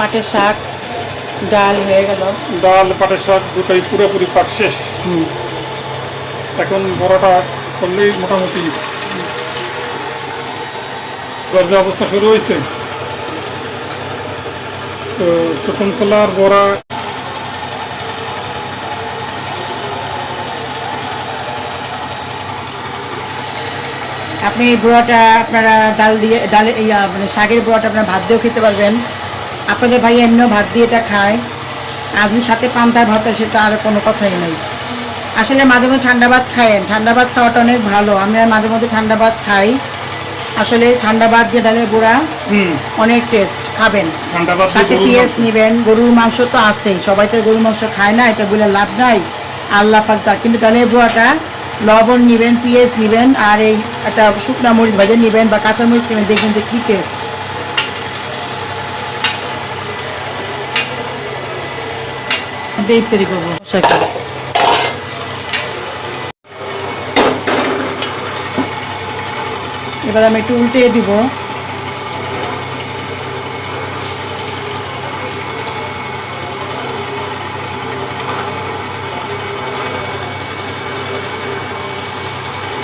পাটের শাক ডাল হয়ে গেল। ডাল পাটের শাক দুটোই পুরোপুরি পাট শেষ। এখন বড়াটা করলেই মোটামুটি দরজা অবস্থা শুরু হয়েছে। তো খোলার বড়া আপনি এই বড়াটা আপনারা ডাল দিয়ে ডালে ইয়া মানে শাকের বড়াটা আপনারা ভাত দিয়েও খেতে পারবেন। আপনাদের ভাই এমনিও ভাত দিয়ে এটা খায়। আর যদি সাথে পান্তার ভাত হয় সেটা আর কোনো কথাই নেই। আসলে মাঝে মধ্যে ঠান্ডা ভাত খায়েন। ঠান্ডা ভাত খাওয়াটা অনেক ভালো। আমরা মাঝে মধ্যে ঠান্ডা ভাত খাই। আসলে ঠান্ডা ভাত দিয়ে ডালের গুঁড়া হুম। অনেক টেস্ট খাবেন। ঠান্ডা ভাত সাথে পেঁয়াজ নেবেন। গরুর মাংস তো আছেই। সবাই তো গরুর মাংস খায় না এটা বলে লাভ নাই। আল্লাহ পাক যা কিন্তু ডালের বুয়াটা লবণ নেবেন পেঁয়াজ নেবেন আর এই একটা শুকনা মরিচ ভাজা নেবেন বা কাঁচা মরিচ নেবেন দেখবেন যে কী টেস্ট ইফতারি করব এবার আমি একটু উল্টে দিব।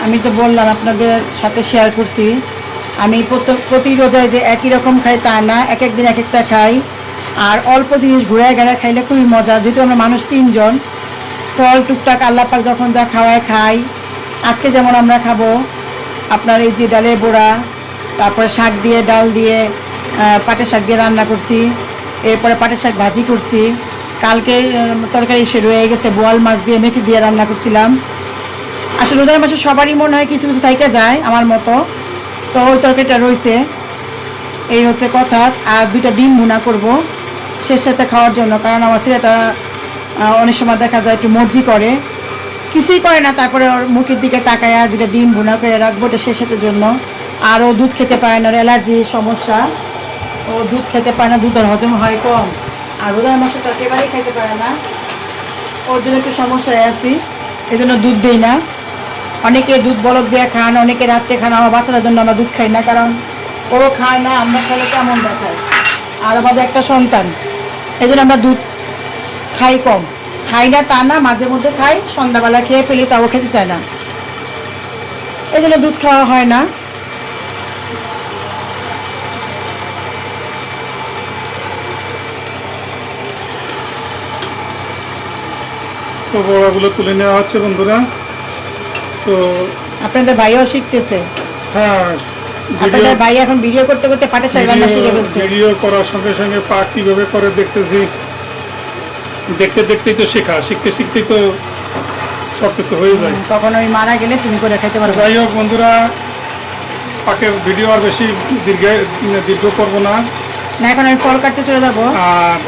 আমি তো বললাম আপনাদের সাথে শেয়ার করছি। আমি প্রত- রোজায় যে একই রকম খাই তা না এক এক দিন এক একটা খাই। আর অল্প জিনিস ঘুরে গেলে খাইলে খুবই মজা। যেহেতু আমরা মানুষ তিনজন, ফল, টুকটাক, আল্লাহ পাক যখন যা খাওয়ায় খাই। আজকে যেমন আমরা খাব, আপনার এই যে ডালের বড়া, তারপরে শাক দিয়ে, ডাল দিয়ে পাটের শাক দিয়ে রান্না করছি, এরপরে পাটের শাক ভাজি করছি। কালকে তরকারি সে রয়ে গেছে, বোয়াল মাছ দিয়ে মেথি দিয়ে রান্না করছিলাম। আসলে রোজার মাসে সবারই মনে হয় কিছু কিছু থাইকে যায়, আমার মতো। তো ওই তরকারিটা রয়েছে এই হচ্ছে কথা। আর দুইটা ডিম ভুনা করব। শেষ সাথে খাওয়ার জন্য, কারণ আমার ছেলেটা অনেক সময় দেখা যায় একটু মর্জি করে। কিছুই করে না, তারপরে ওর মুখের দিকে তাকায়, আর দুটা ডিম ভুনা করে রাখব এটা শেষ সাথে জন্য। আর ও দুধ খেতে পারে না, ওর অ্যালার্জির সমস্যা। ও দুধ খেতে পারে না, দুধের হজম হয় কম। আর রোজার মাসে তো একেবারেই খেতে পারে না। ওর জন্য একটু সমস্যায় আছি এই জন্য দুধ দিই না। অনেকে দুধ বলক দিয়ে খান, অনেকে রাত্রে খান। আমার বাচ্চাদের জন্য আমরা দুধ খাই না, কারণ ওরও খায় না, আমরা খেলে কেমন দেখায় আর আমাদের একটা সন্তান। এই জন্য আমরা দুধ খাই কম। খাই না তা না মাঝে মধ্যে খাই সন্ধ্যাবেলা খেয়ে ফেলি তাও খেতে চায় না। এই জন্য দুধ খাওয়া হয় না। তো বড়াগুলো তুলে নেওয়া হচ্ছে বন্ধুরা। তো আপনাদের ভাইও শিখতেছে। হ্যাঁ। আপনাদের ভাই এখন ভিডিও করতে করতে পাটে রান্না শিখে ফেলছে। ভিডিও করার সঙ্গে সঙ্গে কীভাবে করে দেখতেছি। দেখতে দেখতেই তো শেখা শিখতে শিখতেই তো সব কিছু হয়ে যায়। তখন ওই মারা গেলে তুমি করে খাইতে যাই হোক বন্ধুরা পাকের ভিডিও আর বেশি দীর্ঘ দীর্ঘ করব না। না এখন আমি ফল কাটতে চলে যাব। আর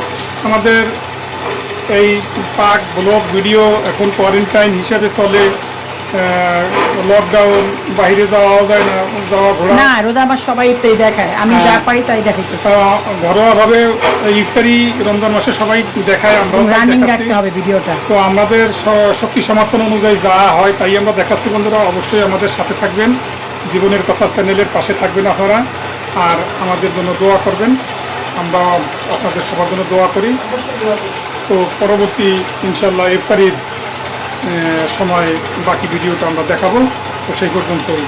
আমাদের এই পাক ব্লগ ভিডিও এখন কোয়ারেন্টাইন হিসাবে চলে। লকডাউন বাইরে যাওয়াও যায় না যাওয়া ঘোরা। না রোজা আমার সবাই তাই দেখায়। আমি যা হ্যাঁ। পারি তাই দেখাইতেছি আহ, ঘরোয়াভাবে ইফতারি রমজান মাসে সবাই দেখায় আমরা রানিং রাখতে হবে ভিডিওটা। তো আমাদের শক্তি সমর্থন অনুযায়ী যা হয় তাই আমরা দেখাচ্ছি বন্ধুরা। অবশ্যই আমাদের সাথে থাকবেন। জীবনের কথা চ্যানেলের পাশে থাকবেন আপনারা। আর আমাদের জন্য দোয়া করবেন। আমরা আপনাদের সবার জন্য দোয়া করি। তো পরবর্তী ইনশাল্লাহ ইফতারির সময় বাকি ভিডিওটা আমরা দেখাবো। তো সেই পর্যন্তই।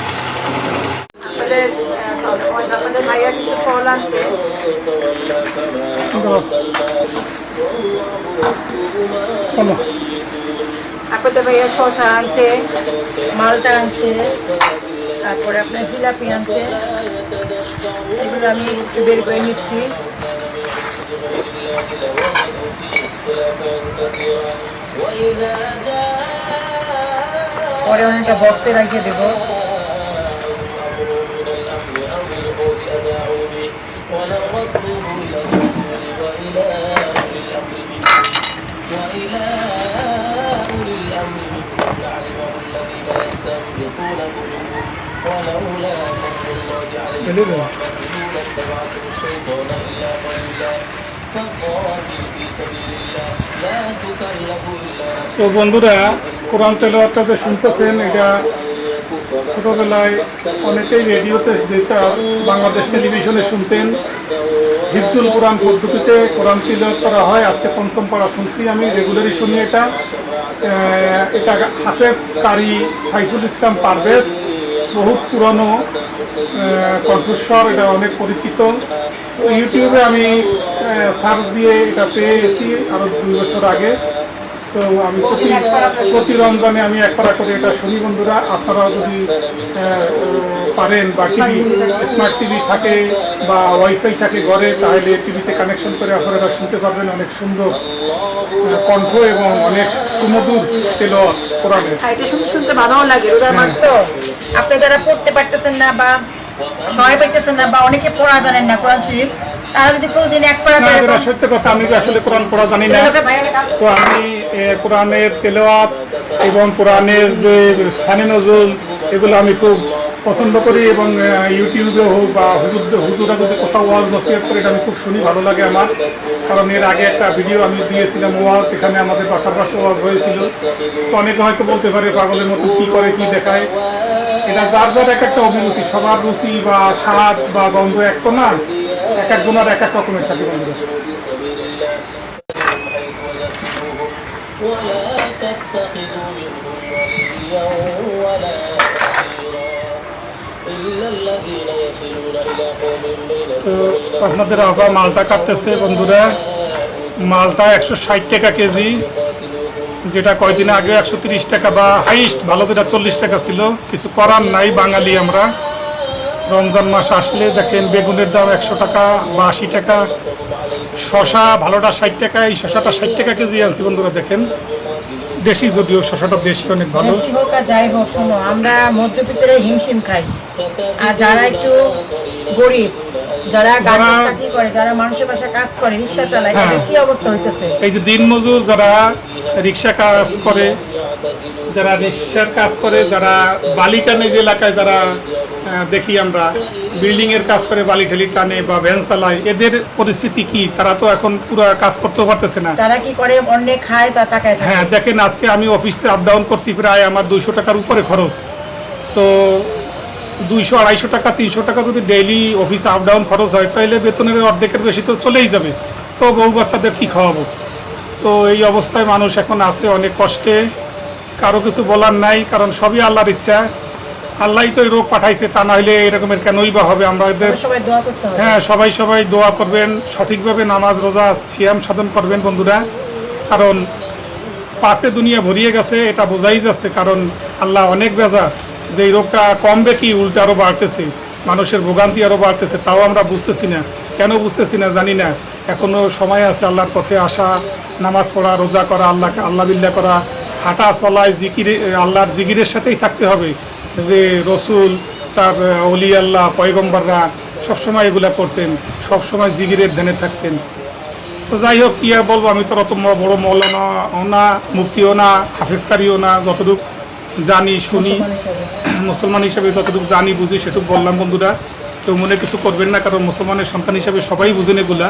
আপনাদের ভাইয়া শশা আনছে। মালটা আনছে তারপরে আপনার জিলাপি আনছে। এগুলো আমি একটু বের করে নিচ্ছি। পরে অনেকটা বক্সে রাখিয়ে দেবো ফেলে দেবো। তো বন্ধুরা, কোরআন তেলাওয়াতটা যে শুনতেছেন, এটা ছোটবেলায় অনেকেই রেডিওতে যেটা বাংলাদেশ টেলিভিশনে শুনতেন। হিফজুল কোরআন পদ্ধতিতে কোরআন তিলাওয়াত করা হয়। আজকে পঞ্চম পড়া শুনছি আমি, রেগুলারই শুনি এটা। এটা হাফেজ কারি সাইফুল ইসলাম পারভেজ, বহুত পুরনো কণ্ঠস্বর, এটা অনেক পরিচিত। ইউটিউবে আমি সার্চ দিয়ে এটা পেয়ে গেছি আরও দুই বছর আগে। তো আমি প্রতি প্রতি রমজানে আমি এক পারা করে এটা শুনি বন্ধুরা। আপনারাও যদি পারেন বা টিভি স্মার্ট টিভি থাকে বা ওয়াইফাই থাকে ঘরে, তাহলে টিভিতে কানেকশন করে আপনারা শুনতে পারবেন অনেক সুন্দর কণ্ঠ এবং অনেক সুমধুর তেল এটা শুনতে শুনতে ভালোও লাগে আপনি যারা পড়তে পারতেছেন না বা সবাই পাইতেছেন না বা অনেকে পড়া জানেন না কোরআন শরীফ। তারা যদি কোনোদিন এক পারা না সত্য কথা আমি আসলে কোরআন পড়া জানি না। তো আমি কোরআনের তেলাওয়াত এবং কোরআনের যে সানি নজুল এগুলো আমি খুব পছন্দ করি এবং ইউটিউবে হোক বা হুজুর হুজুরা যদি কোথাও ওয়াজ নসিহত করে, এটা আমি খুব শুনি, ভালো লাগে আমার। কারণ এর আগে একটা ভিডিও আমি দিয়েছিলাম ওয়াজ, এখানে আমাদের পাশাপাশি পাশে ওয়াজ হয়েছিল। তো অনেকে হয়তো বলতে পারে, পাগলের মতো কি করে, কি দেখায়। এটা যার যার এক একটা অভিরুচি, সবার রুচি বা স্বাদ বা গন্ধ এক তো না, এক একজনের এক এক রকমের থাকে বন্ধুরা। তো আপনাদের আবার মালটা কাটতেছে, বন্ধুরা। মালটা একশো ষাট টাকা কেজি। যেটা কয়দিন আগে একশো তিরিশ টাকা বা হাইস্ট ভালো যেটা চল্লিশ টাকা ছিল। কিছু করার নাই বাঙালি আমরা। রমজান মাস আসলে দেখেন বেগুনের দাম একশো টাকা বা আশি টাকা। শশা ভালোটা ষাট টাকা, এই শশাটা ষাট টাকা কেজি আনছি বন্ধুরা, দেখেন। দেশি যদিও শশাটা দেশি অনেক ভালো। দেশি হোক আর যাই হোক শোনো আমরা মধ্যবিত্তরে হিমশিম খাই। আর যারা একটু গরিব যারা গাড়ি চাকরি করে যারা মানুষের বাসায় কাজ করে রিক্সা চালায় হ্যাঁ। তাদের কি অবস্থা হইতেছে? এই যে দিনমজুর যারা রিক্সা কাজ করে যারা রিক্সার কাজ করে যারা বালি টানে যে এলাকায় যারা দেখি আমরা বিল্ডিং এর কাজ করে বালি ঠেলি টানে বা ভ্যান চালায় এদের পরিস্থিতি কি? তারা তো এখন পুরো কাজ করতেও পারতেছে না। তারা কি করে? অন্য খায় তা তাকায় হ্যাঁ দেখেন আজকে আমি অফিসে আপ ডাউন করছি প্রায় আমার দুইশো টাকার উপরে খরচ। তো দুইশো আড়াইশো টাকা তিনশো টাকা যদি ডেইলি অফিসে আপ ডাউন খরচ হয় তাহলে বেতনের অর্ধেকের বেশি তো চলেই যাবে। তো বউ বাচ্চাদের কী খাওয়াবো? তো এই অবস্থায় মানুষ এখন আছে অনেক কষ্টে। কারও কিছু বলার নাই কারণ সবই আল্লাহর ইচ্ছা। আল্লাহই তো এই রোগ পাঠাইছে তা না হলে এরকমের কেনই বা হবে? আমাদের হ্যাঁ সবাই সবাই দোয়া করবেন সঠিকভাবে নামাজ রোজা সিয়াম সাধন করবেন বন্ধুরা। কারণ পাপে দুনিয়া ভরিয়ে গেছে এটা বোঝাই যাচ্ছে কারণ আল্লাহ অনেক বেজা যে এই রোগটা কমবে কি উল্টা আরও বাড়তেছে। মানুষের ভোগান্তি আরও বাড়তেছে তাও আমরা বুঝতেছি না। কেন বুঝতেছি না জানি না। এখনও সময় আছে আল্লাহর পথে আসা নামাজ পড়া রোজা করা আল্লাহকে আল্লাহ বিল্লাহ করা হাঁটা চলায় জিকিরে, আল্লাহর জিকিরের সাথেই থাকতে হবে। যে রসুল, তার অলি আল্লাহ, পয়গম্বররা সবসময় এগুলা করতেন, সবসময় জিগিরের ধ্যানে থাকতেন। তো যাই হোক আর বলব, আমি তো অত বড় মৌলানা না মুফতিও না, হাফিজকারীও না, যতটুকু জানি, শুনি। মুসলমান হিসেবে যতটুকু জানি, বুঝি, সেটুকু বললাম বন্ধুরা। তো মনে কিছু করবেন না, কারণ মুসলমানের সন্তান হিসাবে সবাই বুঝেন এগুলা।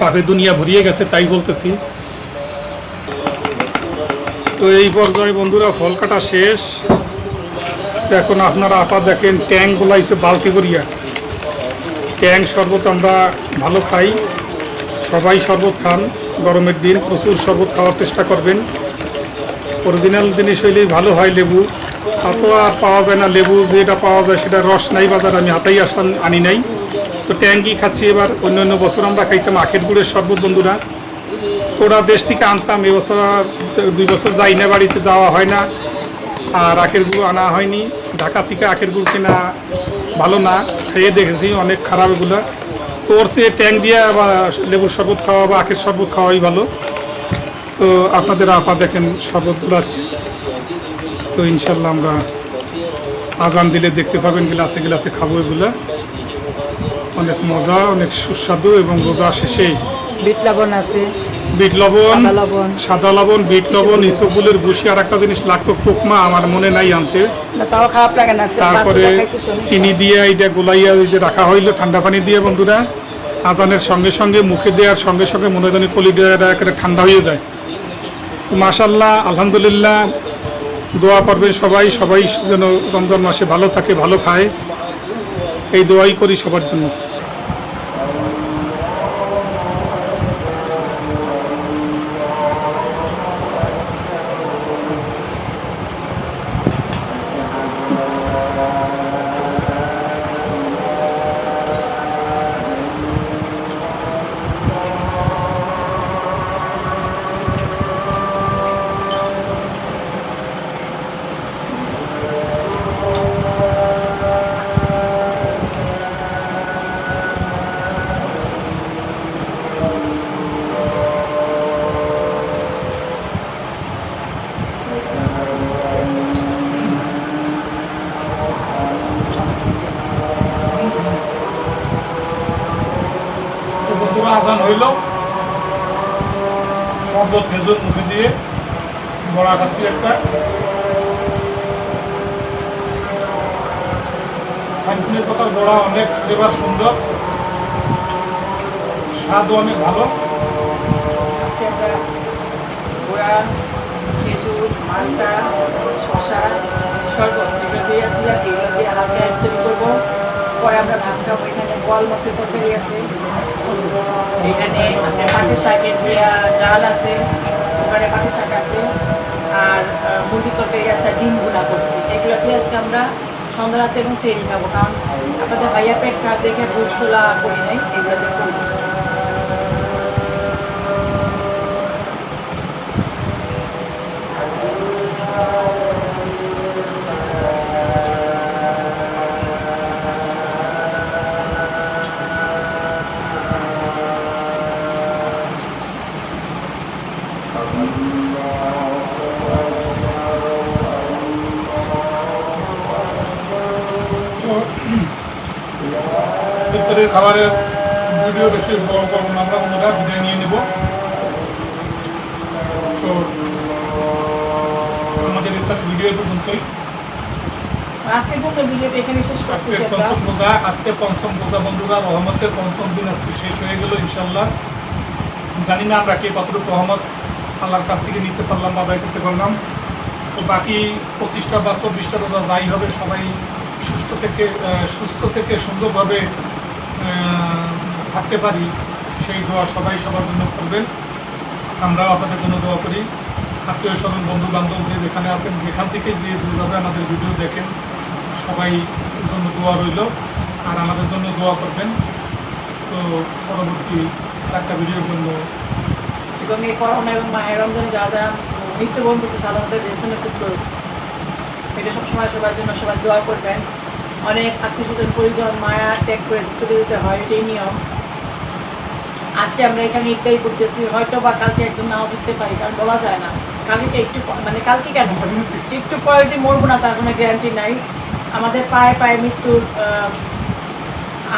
পাবে দুনিয়া ভরিয়ে গেছে, তাই বলতেছি। তো এই পর্যায়ে বন্ধুরা, ফল কাটা শেষ। তো এখন আপনারা আপা দেখেন ট্যাঙ্ক গোলাইছে বালতি করিয়া। ট্যাঙ্ক শরবত আমরা ভালো খাই। সবাই শরবত খান, গরমের দিন প্রচুর শরবত খাওয়ার চেষ্টা করবেন। অরিজিনাল জিনিস হইলেই ভালো হয় লেবু। তা তো আর পাওয়া যায় না, লেবু যেটা পাওয়া যায় সেটা রস নাই বাজার, আমি হাতেই আসান আনি নাই। তো ট্যাঙ্কি খাচ্ছি এবার? অন্য অন্য বছর আমরা খাইতাম আখের গুড়ের শরবত, বন্ধুরা। ওরা দেশ থেকে আনতাম এবছর আর দুই বছর যাই না, বাড়িতে যাওয়া হয় না। আর আখের গুড় আনা হয়নি। ঢাকা থেকে আখের গুড় কেনা ভালো না। খেয়ে দেখেছি অনেক খারাপ এগুলো। তো ওর সে ট্যাঙ্ক দিয়ে বা লেবুর শরবত খাওয়া বা আখের শরবত খাওয়াই ভালো। তো আপনাদের আপা দেখেন শরবত গুলাচ্ছে। তো ইনশাল্লাহ আমরা আজান দিলে দেখতে পাবেন, গ্লাসে গ্লাসে খাব এগুলা। অনেক মজা, অনেক সুস্বাদু এবং রোজা শেষে বিট লবণ আছে বিট লবণ সাদা লবণ। বিট লবণ ইসবগুলের ভুসি আর একটা জিনিস লাগতো কোকমা আমার মনে নাই আনতে। তারপরে চিনি দিয়ে এইটা গোলাইয়া ওই যে রাখা হইল ঠান্ডা পানি দিয়ে বন্ধুরা আজানের সঙ্গে সঙ্গে মুখে দেওয়ার সঙ্গে সঙ্গে মনে জানি কলি একেবারে ঠান্ডা হয়ে যায়। তো মাশাল্লাহ আলহামদুলিল্লাহ দোয়া করবেন সবাই সবাই যেন রমজান মাসে ভালো থাকে ভালো খায়। এই দোয়াই করি সবার জন্য। বড়া অনেক ফ্লেভার, সুন্দর। স্বাদও অনেক ভালো। আজকে আমরা খেজুর শশা দিয়ে পরে আমরা এখানে আছে। এখানে শাকের দিয়া ডাল আছে, ওখানে শাক আছে, আর মুরগির তরকারি আছে ডিমগুলা করছি। এগুলো দিয়ে আজকে আমরা সন্ধ্যা রাতে এবং সেরি খাব কারণ আপনাদের ভাইয়া পেট খারাপ দেখে ভুসলা করি নাই এগুলো দিয়ে ইফতারের খাবারের ভিডিও বেশি বড় করব না আমরা বন্ধুরা বিদায় নিয়ে নেব। তো আমাদের ইফতারের ভিডিও পর্যন্তই। আজকের জন্য ভিডিওটা এখানে শেষ আজকে করতেছি পঞ্চম পূজা আজকে পঞ্চম পূজা বন্ধুরা রহমতের পঞ্চম দিন আজকে শেষ হয়ে গেল ইনশাল্লাহ জানি না আমরা কে কতটুকু রহমত আল্লাহর কাছ থেকে নিতে পারলাম বা আদায় করতে পারলাম। তো বাকি পঁচিশটা বা চব্বিশটা রোজা যাই হবে সবাই সুস্থ থেকে সুস্থ থেকে সুন্দরভাবে থাকতে পারি, সেই দোয়া সবাই সবার জন্য করবেন। আমরাও আপনাদের জন্য দোয়া করি। আত্মীয় স্বজন বন্ধু বান্ধব যে যেখানে আছেন, যেখান থেকে যে যেভাবে আমাদের ভিডিও দেখেন, সবাই জন্য দোয়া রইল। আর আমাদের জন্য দোয়া করবেন। তো পরবর্তী একটা ভিডিওর জন্য এবং এই করোনা এবং মাহের রমজানে যারা যারা মৃত্যুবরণ করতেছে আল্লাহ তাদের করুন এটা সবসময় সবার জন্য সবাই দোয়া করবেন। অনেক আত্মীয় স্বজন পরিজন মায়া ত্যাগ করে চলে যেতে হয় এটাই নিয়ম। আজকে আমরা এখানে ইত্যাদি করতেছি হয়তো বা কালকে একজন নাও ফিরতে পারি কারণ বলা যায় না। কালকে একটু মানে কালকে কেন? একটু পরে যে মরবো না তার কোনো গ্যারান্টি নাই। আমাদের পায়ে পায়ে মৃত্যুর আহ,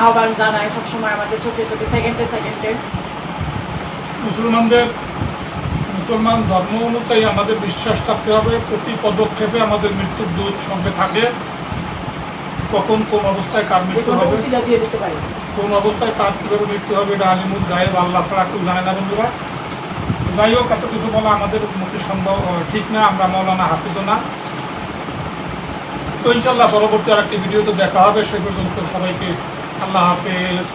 আহ্বান জানায় সবসময় আমাদের চোখে চোখে সেকেন্ডে সেকেন্ডে মুসলমানদের মুসলমান ধর্ম অনুযায়ী আমাদের বিশ্বাস থাকতে হবে প্রতি পদক্ষেপে আমাদের মৃত্যুর দূত সঙ্গে থাকে। কখন কোন অবস্থায় কার মৃত্যু হবে? কোন অবস্থায় কার কীভাবে মৃত্যু হবে এটা আলিমুদ গায়েব আল্লাহ ছাড়া কেউ জানে না বন্ধুরা। যাই হোক এত কিছু বলা আমাদের মুখে সম্ভব ঠিক না আমরা মৌলানা হাফিজ না। তো ইনশাল্লাহ পরবর্তী আর একটি ভিডিওতে দেখা হবে সেই পর্যন্ত সবাইকে আল্লাহ হাফেজ।